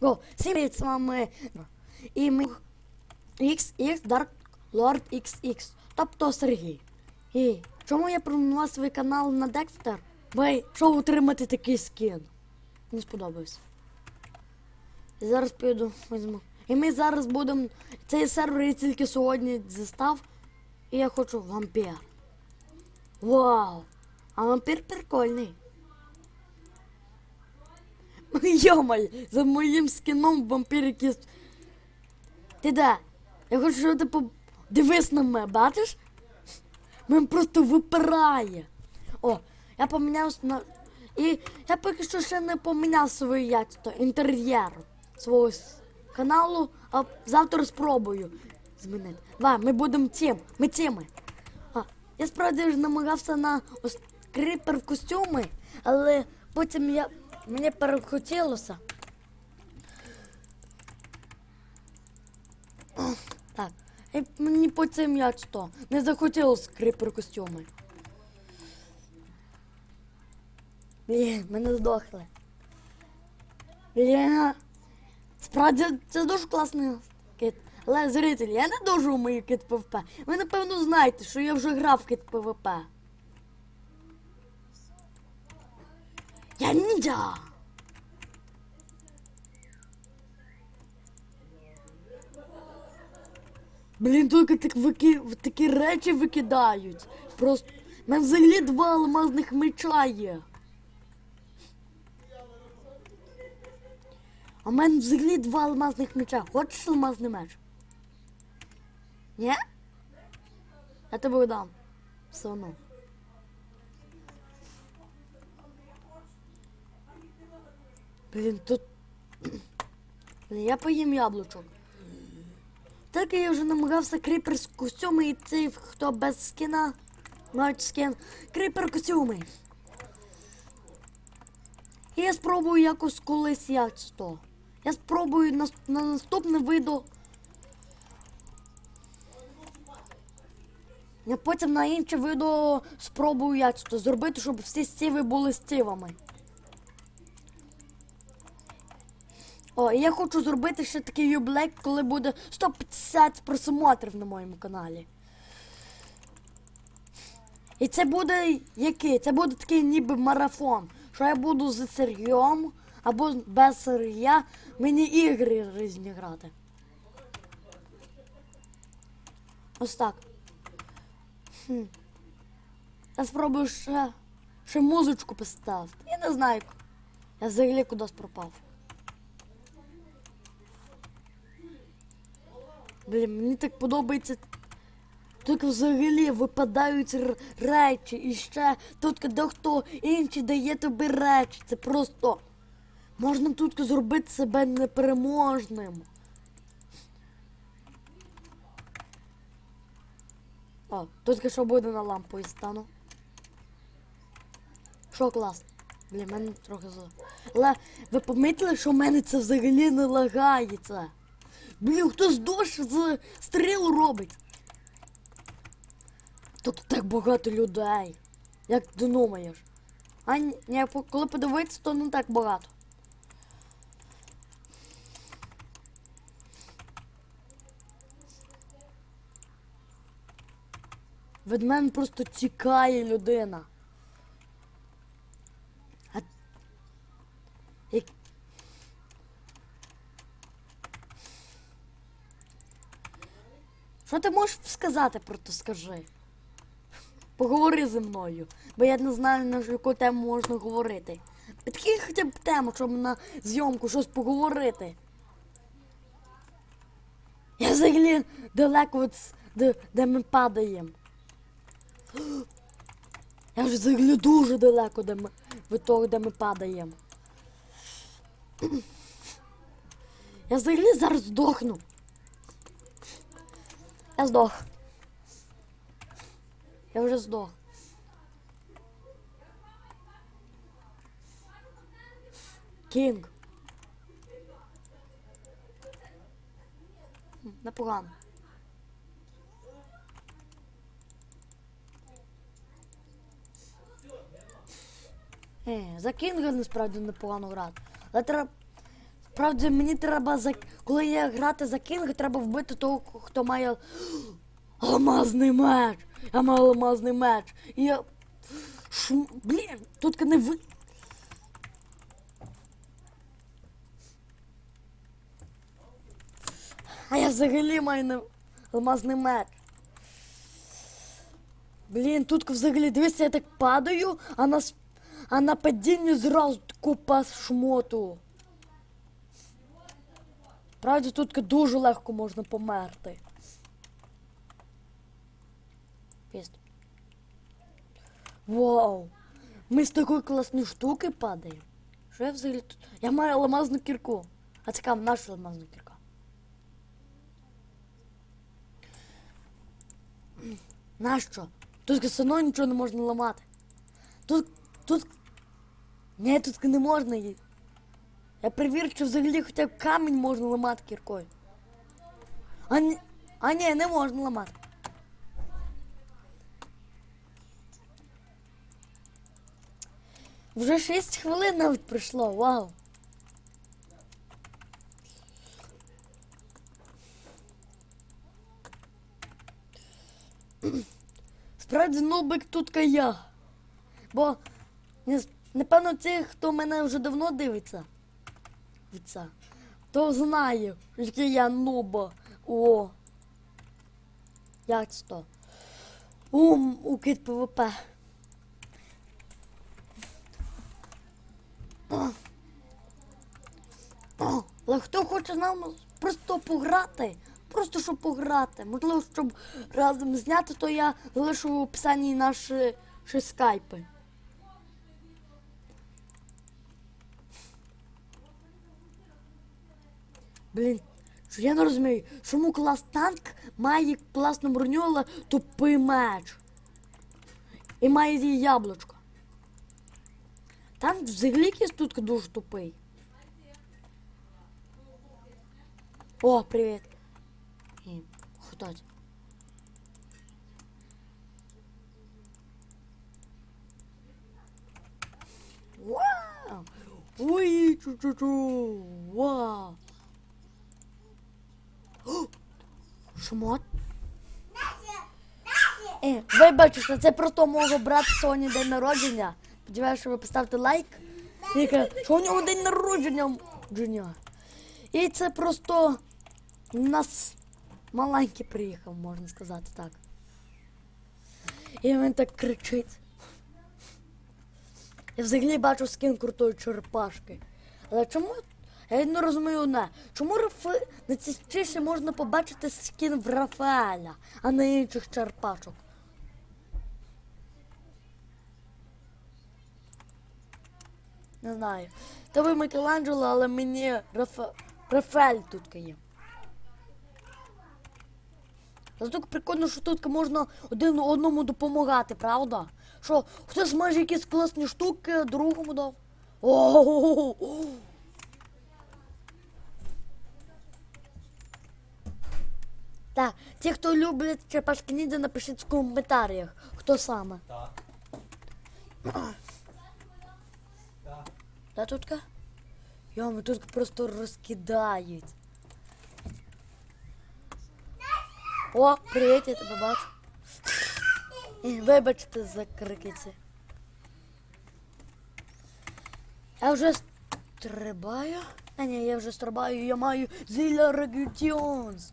Го, всім привіт, з вами і ми XX Dark Lord XX, тобто Сергій. І чому я пропонував свій канал на Декстер? Бо щоб отримати такий скін. Мені сподобався. І зараз піду візьму. І ми зараз будемо. Цей сервер я тільки сьогодні застав. І я хочу вампір. Вау! А вампір прикольний. Йомай, за моїм скіном вампір якийсь. Ти де? Я хочу, щоб ти по... дивись на мене, бачиш? Мен просто випирає. О, я помінявся на. І я поки що ще не поміняв своє яйцо, інтер'єр свого каналу, а завтра спробую змінити. Давай, ми будемо тім, ми тіми. А, я справді ж намагався на ось кріпер в костюми, але потім я мені перехотілося. Так. І мені потім я що, не захотілося кріпер костюми. Блін, мене здохли. Блін. Справді це дуже класний кит. Але зрителі, я не дуже вмію кит ПВП. Ви напевно знаєте, що я вже грав в кит ПВП. Я! Блін, тільки так вики... такі речі викидають. Просто. У мене взагалі два алмазних меча є. А в мене взагалі два алмазних меча. Хочеш алмазний меч? Ні? Я тобі дам. Все одно. Блін, тут. Я поїм яблучок. Так я вже намагався кріпер з костюми і цей, хто без скіна, мають скін. Кріпер костюми. І я спробую якось колись як то. Я спробую на, на наступне відео. Я потім на інше відео спробую як то зробити, щоб всі стіви були стівами. Я хочу зробити ще такий юблек, коли буде 150 просмотрів на моєму каналі. І це буде який? Це буде такий ніби марафон. Що я буду з Сергієм або без Сергія мені ігри різні грати. Ось так. Хм. Я спробую ще, ще музичку поставити. Я не знаю. Я взагалі кудись пропав. Блін, мені так подобається. Тут взагалі випадають речі і ще тут дехто інший дає тобі речі. Це просто можна тут зробити себе непереможним. О, тут що буде на лампу і стану. Що класно. Блін, мене трохи зло. Але ви помітили, що в мене це взагалі не лагається. Блін, хтось дощ з стріл робить. Тут так багато людей. Як ти думаєш? А ні, коли подивитися, то не так багато. Від мене просто тікає людина. Можеш сказати про то скажи? Поговори зі мною, бо я не знаю, на яку тему можна говорити. Підкинь хоча б тему, щоб на зйомку щось поговорити. Я взагалі далеко від де, де ми падаємо. Я ж взагалі дуже далеко де ми, від того, де ми падаємо. Я взагалі зараз здохну. Я здох. Я вже здох. Кінг. Непогано. Е, за Кінга насправді непогано грати. Але треба Справді мені треба за коли я грати за кінга, треба вбити того, хто має алмазний меч. Я маю алмазний меч. І я. Шм... Блін, тут не ви. А я взагалі маю не... алмазний меч. Блін, тут взагалі дивися, я так падаю, а на, а на падінні зразу купа шмоту. Правда, тут дуже легко можна померти. Піст. Вау! Ми з такої класної штуки падаємо. Що я взагалі тут? Я маю алмазну кірку. А цікаво, нашу алмазну кірку. Нащо? Тут все одно нічого не можна ламати. Тут. тут. Ні, тут не можна її. Я перевірю, чи взагалі хоча б камінь можна ламати кіркою. А ні, а ні, не можна ламати. Вже 6 хвилин навіть пройшло, вау. Справді нубик тут я. Бо напевно ті, хто мене вже давно дивиться, то знає, який я нуба. О. Як то? Ум у кит ПВП. Але хто хоче з нами просто пограти? Просто щоб пограти. Можливо, щоб разом зняти, то я залишу в описанні наші скайпи. Блін, що я не розумію, чому клас танк має класну броню, але тупий меч. І має її яблучко. Танк взагалі якийсь тут дуже тупий. О, привіт. Хто це? Вау! Ой, чу-чу-чу! Вау! О! Шмот? Е, вибачте, це просто мого брата сьогодні день народження. Сподіваюся, що ви поставите лайк. І каже, що у нього день народження. Джуня. І це просто у нас маленький приїхав, можна сказати так. І він так кричить. Я взагалі бачу скін крутої черепашки. Але чому? Я не розумію одне. Чому Рафа... найчастіше можна побачити скін в Рафаеля, а не інших черепашок? Не знаю. Та ви Микеланджело, але мені Рафа... Рафаель тут є. Тут прикольно, що тут можна один одному допомагати, правда? Що хтось може якісь класні штуки другому дав. О! Так, ті, хто люблять черепашки ніндзя, напишіть в коментарях, хто саме. Так. Так. Та тутка? Йоми, тут просто розкидають. О, привіт, я тебе бачу. І Вибачте за крикиці. Я вже стрибаю. А ні, я вже стрибаю, я маю зілля регютіонс.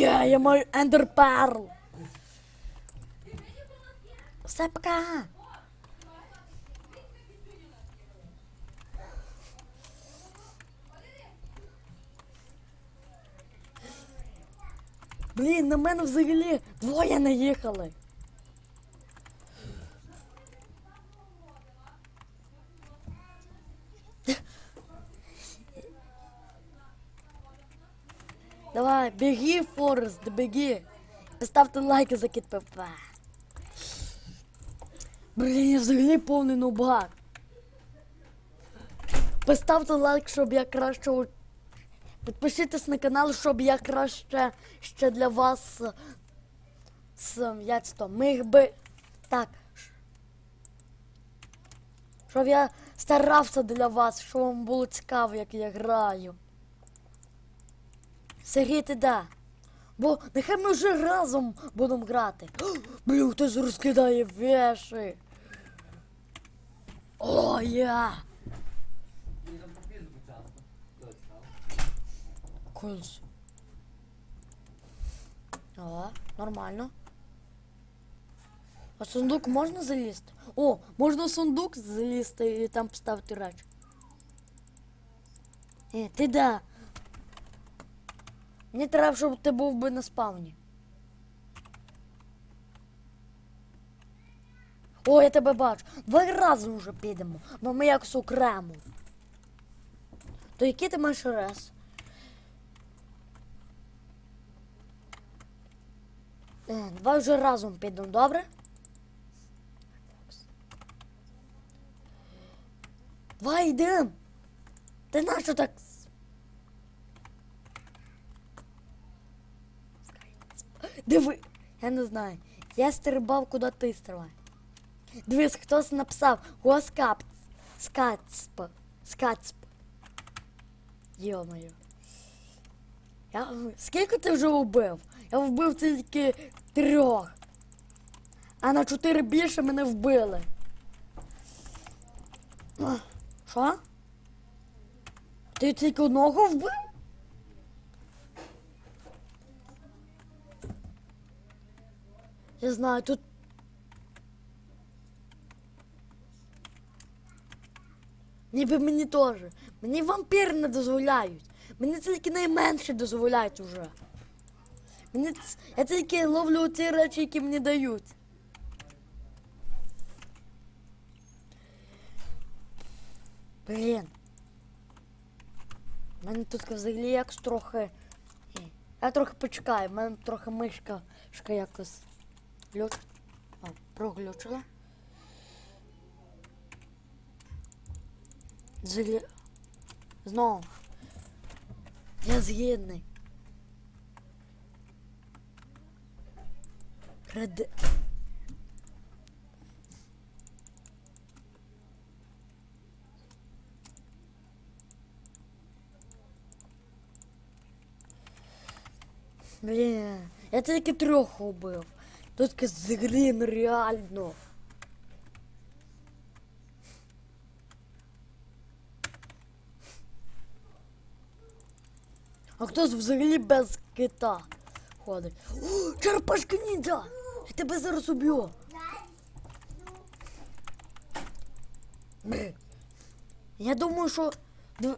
Я, я маю ендерперл. Все, пока. Блін, на мене взагалі двоє наїхали. Давай, беги, Форест, беги. Поставте лайки за кіт ПП. Блін, я взагалі повний нубак. Поставте лайк, щоб я краще. Підпишитесь на канал, щоб я краще ще для вас. як то, міг би. Так. Щоб я старався для вас, щоб вам було цікаво, як я граю. Сергій, ти де? Бо нехай ми вже разом будемо грати. Блін, хтось розкидає веші. О, я! Кольц. Ага, нормально. А сундук можна залізти? О, можна сундук залізти і там поставити речі. Е, ти де? Мені треба, щоб ти був би на спавні. О, я тебе бачу. Давай разом вже підемо, бо ми якось окремо. То який ти маєш раз? Е, Давай вже разом підемо, добре? Давай йдемо. Ти нащо так? с- Диви, я не знаю. Я стрибав, куди ти стрибай. Дивись, хтось написав Госкап Скацп. Скацп. Йо-моє. Я... Скільки ти вже вбив? Я вбив тільки трьох. А на чотири більше мене вбили. Що? Ти тільки одного вбив? Я знаю, тут. Ніби мені теж. Мені вампіри не дозволяють. Мені тільки найменше дозволяють уже. Мені ц- я тільки ловлю ті речі, які мені дають. Блін. У мене тут взагалі якось трохи. Я трохи почекаю, в мене трохи мишка шка якось глюч. О, проглючила. Взагалі. Знову. Я згідний. Ред... Блін, я тільки трьох убив. Тут взагалі нереально. А хтось взагалі без кита ходить. О, черепашка ніндзя! Я тебе зараз уб'ю. Я думаю, що дв...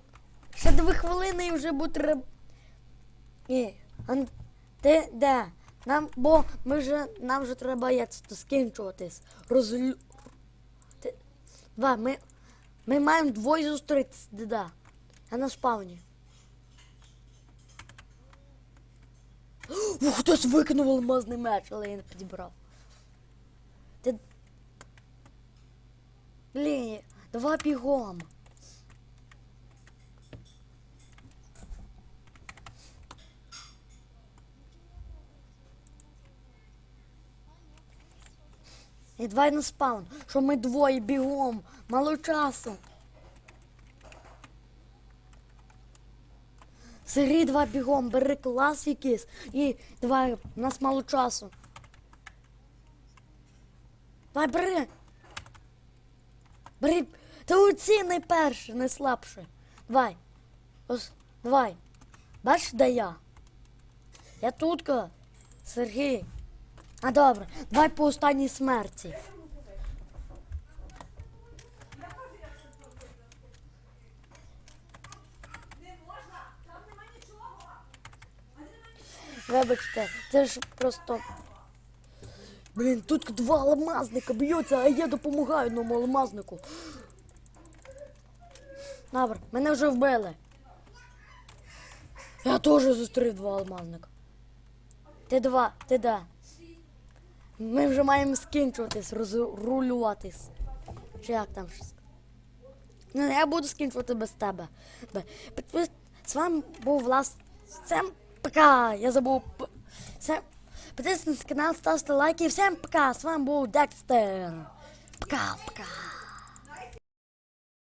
ще дві хвилини і вже буде. Ні, Ан... ти де? Нам, бо ми вже, нам вже треба як скінчуватись. Розлю... Ти... Два, ми, ми маємо двоє зустрітися, деда. Я на спавні. Ух, хтось викинув алмазний меч, але я не підібрав. Ти... Блін, давай бігом. І давай на спаун, що ми двоє бігом, мало часу. Сергій, давай бігом, бери клас якийсь і давай, у нас мало часу. Давай, бери. Бери. Ти оці найперше, найслабше. Давай. Ось, давай. Бачиш, де я? Я тутка. Сергій. А добре, давай по останній смерті. Вибачте, це ж просто. Блін, тут два алмазника б'ються, а я допомагаю одному алмазнику. Добре, мене вже вбили. Я теж зустрів два алмазника. Ти два, ти де? Ми вже маємо скінчуватись, розрулюватись. Чи як там щось? Ну, я буду скінчувати без тебе. Бе- Підпис... З вами був Влас. Всем пока! Я забув. Всем... Підписуйтесь на канал, ставте лайки. Всем пока! З вами був Декстер. Пока, пока.